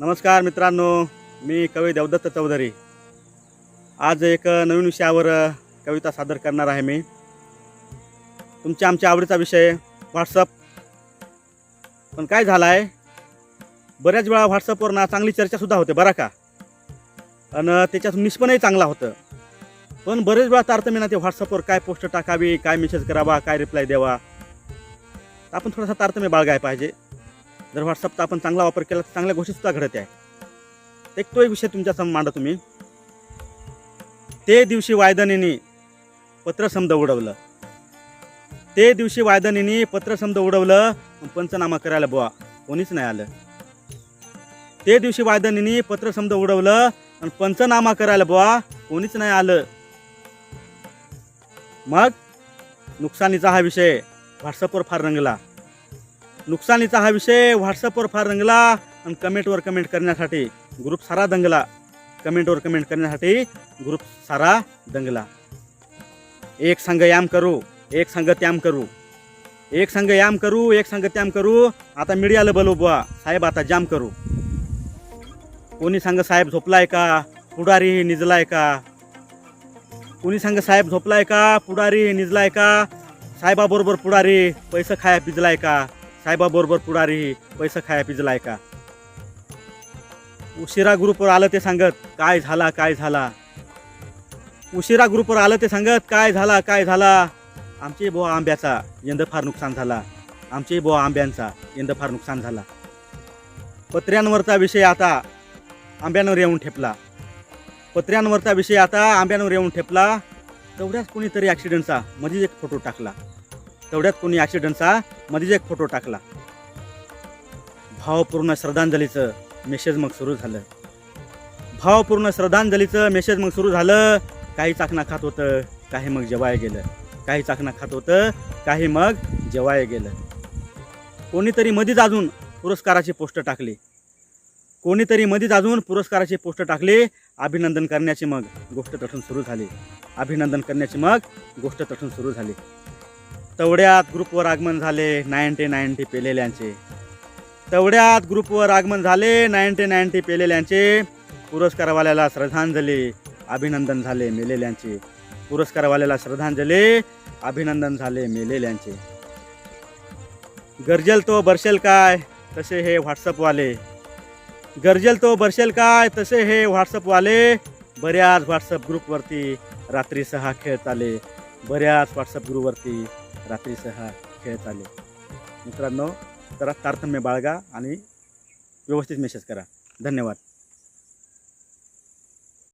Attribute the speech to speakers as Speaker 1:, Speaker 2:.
Speaker 1: नमस्कार मित्रांनो मी कवी देवदत्त चौधरी. आज एक नवीन विषयावर कविता सादर करणार आहे मी. तुमच्या आमच्या आवडीचा विषय व्हॉट्सअप. पण काय झालं आहे बऱ्याच वेळा व्हॉट्सअपवर ना चांगली चर्चासुद्धा होते बरं का? आणि त्याच्यातून निष्पणही चांगला होतं. पण बरेच वेळा तारतम्य ना ते व्हॉट्सअपवर काय पोस्ट टाकावी काय मेसेज करावा काय रिप्लाय द्यावा आपण थोडासा तारतम्य बाळगाय पाहिजे. जर व्हॉट्सअपचा आपण चांगला वापर केला तर चांगल्या गोष्टीसुद्धा घडत आहे. एक तो एक विषय तुमच्यासमोर मांडा तुम्ही. ते दिवशी वायदनीने पत्रसमद उडवलं. ते दिवशी वायदनीने पत्रसमद उडवलं पंचनामा करायला बुवा कोणीच नाही आलं. ते दिवशी वायदनीने पत्रसमद उडवलं आणि पंचनामा करायला बुवा कोणीच नाही आलं. मग नुकसानीचा हा विषय व्हॉट्सअपवर फार रंगला. नुकसानीचा हा विषय व्हॉट्सअपवर फार रंगला आणि कमेंटवर कमेंट करण्यासाठी ग्रुप सारा दंगला. कमेंटवर कमेंट करण्यासाठी ग्रुप सारा दंगला. एक संघ याम करू एक संघ त्याम करू. एक संघ याम करू एक संघ त्याम करू. आता मीडियाला बोलू बुवा साहेब आता जाम करू. कोणी सांग साहेब झोपलाय का? पुढारी निजलाय का? कोणी सांग साहेब झोपलाय का? पुढारी निजलाय का? साहेबाबरोबर पुढारी पैसे खाया पिजलाय का? साहेबाबरोबर पुढारी पैसे खाया पिजलाय का? उशिरा ग्रुपवर आलं ते सांगत काय झाला काय झाला? उशिरा ग्रुपवर आलं ते सांगत काय झाला काय झाला? आमचे बुवा आंब्याचा यंदा फार नुकसान झाला. आमचे बुवा आंब्यांचा यंदा फार नुकसान झाला. पत्र्यांवरचा विषय आता आंब्यांवर येऊन ठेपला. पत्र्यांवरचा विषय आता आंब्यांवर येऊन ठेपला. तेवढ्याच कोणीतरी ॲक्सिडेंटचा मध्येच एक फोटो टाकला. तेवढ्यात कोणी ॲक्सिडेंटचा मध्येच एक फोटो टाकला भावपूर्ण श्रद्धांजलीचं मेसेज मग सुरू झालं. भावपूर्ण श्रद्धांजलीचं मेसेज मग सुरू झालं. काही चाकणा खात होतं काही मग जेवाय गेलं. काही चाकणा खात होतं काही मग जेवाय गेलं. कोणीतरी मधीच अजून पुरस्काराची पोस्ट टाकली. कोणीतरी मधीच अजून पुरस्काराची पोस्ट टाकली. अभिनंदन करण्याची मग गोष्ट तठून सुरू झाली. अभिनंदन करण्याची मग गोष्ट तठून सुरू झाली. तेवढ्यात ग्रुपवर आगमन झाले नाईन्टी नाईन्टी पेलेल्यांचे. तेवढ्यात ग्रुपवर आगमन झाले नाईन्टी नाईन्टी पेलेल्यांचे. पुरस्कारवाल्याला श्रद्धांजली अभिनंदन झाले मेलेल्यांचे. पुरस्कारवाल्याला श्रद्धांजली अभिनंदन झाले मेलेल्यांचे. गरजेल तो बरसेल काय? तसे हे व्हॉट्सअपवाले. गरजेल तो बरसेल काय? तसे हे व्हॉट्सअपवाले. बऱ्याच व्हॉट्सअप ग्रुपवरती रात्री सहा खेळत आले बऱ्याच व्हॉट्सअप ग्रुपवरती रात्री सहा खेळ चालेल मित्रांनो जरा तारतम्य बाळगा आणि व्यवस्थित मेसेज करा. धन्यवाद.